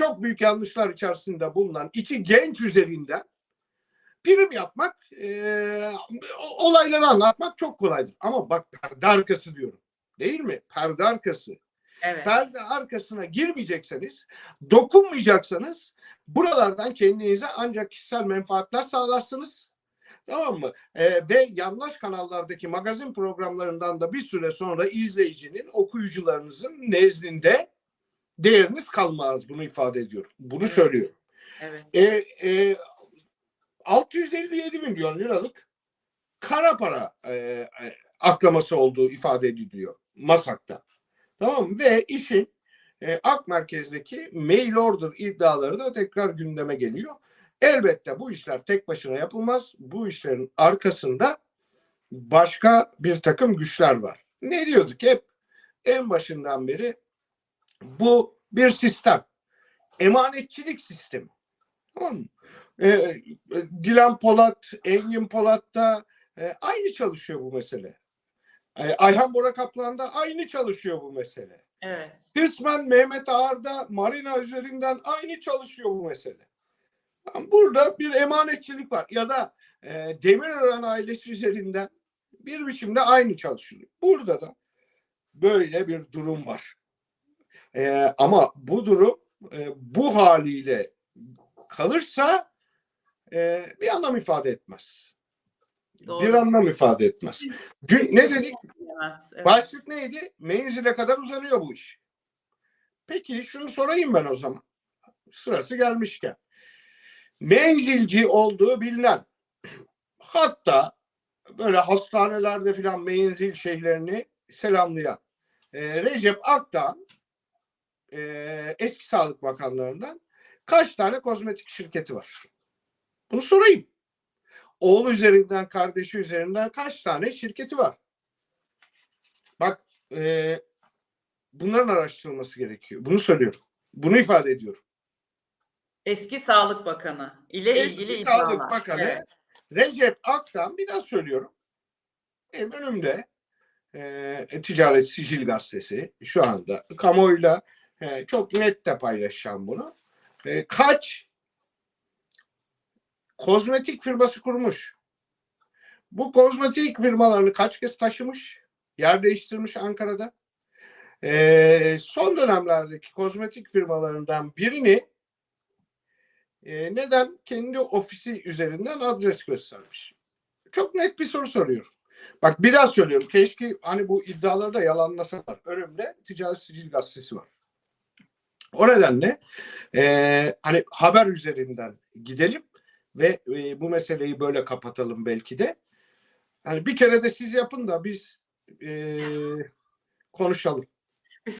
çok büyük yanlışlar içerisinde bulunan iki genç üzerinden prim yapmak, e, olayları anlatmak çok kolaydır. Ama bak perde arkası diyorum. Değil mi? Perde arkası. Evet. Perde arkasına girmeyecekseniz, dokunmayacaksanız buralardan kendinize ancak kişisel menfaatler sağlarsınız. Tamam mı? Ee, ve yanlış kanallardaki magazin programlarından da bir süre sonra izleyicinin, okuyucularınızın nezdinde değeriniz kalmaz. Bunu ifade ediyorum. Bunu Evet. söylüyorum. Evet. E, e, 657 milyon liralık kara para e, e, aklaması olduğu ifade ediliyor Masak'ta. Tamam mı? Ve işin e, AK Merkez'deki mail order iddiaları da tekrar gündeme geliyor. Elbette bu işler tek başına yapılmaz. Bu işlerin arkasında başka bir takım güçler var. Ne diyorduk hep en başından beri bu bir sistem. Emanetçilik sistemi. Tamam mı? Ee, e, Dilan Polat, Engin Polat'ta e, aynı çalışıyor bu mesele. E, Ayhan Bora Kaplan'da aynı çalışıyor bu mesele. Evet. Kısmen Mehmet Ağar'da Marina üzerinden aynı çalışıyor bu mesele. Burada bir emanetçilik var. Ya da e, Demirören ailesi üzerinden bir biçimde aynı çalışılıyor. Burada da böyle bir durum var. E, ama bu durum e, bu haliyle kalırsa e, bir anlam ifade etmez. Doğru. Bir anlam ifade etmez. Dün ne dedik? Evet. Başlık neydi? Menzile kadar uzanıyor bu iş. Peki şunu sorayım ben o zaman. Sırası gelmişken. Menzilci olduğu bilinen hatta böyle hastanelerde filan menzil şeylerini selamlayan e, Recep Aktan e, eski Sağlık Bakanlarından kaç tane kozmetik şirketi var? Bunu sorayım. Oğlu üzerinden, kardeşi üzerinden kaç tane şirketi var? Bak e, bunların araştırılması gerekiyor. Bunu söylüyorum. Bunu ifade ediyorum. Eski Sağlık Bakanı ile Eski ilgili Sağlık iddialar. Bakanı Evet. Recep Aktan bir daha söylüyorum. Benim önümde e, Ticaret Sicil Gazetesi şu anda kamuoyuyla çok net de paylaşacağım bunu. E, kaç kozmetik firması kurmuş? Bu kozmetik firmalarını kaç kez taşımış? Yer değiştirmiş Ankara'da. E, son dönemlerdeki kozmetik firmalarından birini e, neden kendi ofisi üzerinden adres göstermiş? Çok net bir soru soruyorum. Bak bir daha söylüyorum. Keşke hani bu iddiaları da yalanlasalar. Önümde Ticaret Sicil Gazetesi var. O nedenle e, hani haber üzerinden gidelim ve e, bu meseleyi böyle kapatalım belki de. Hani bir kere de siz yapın da biz e, konuşalım.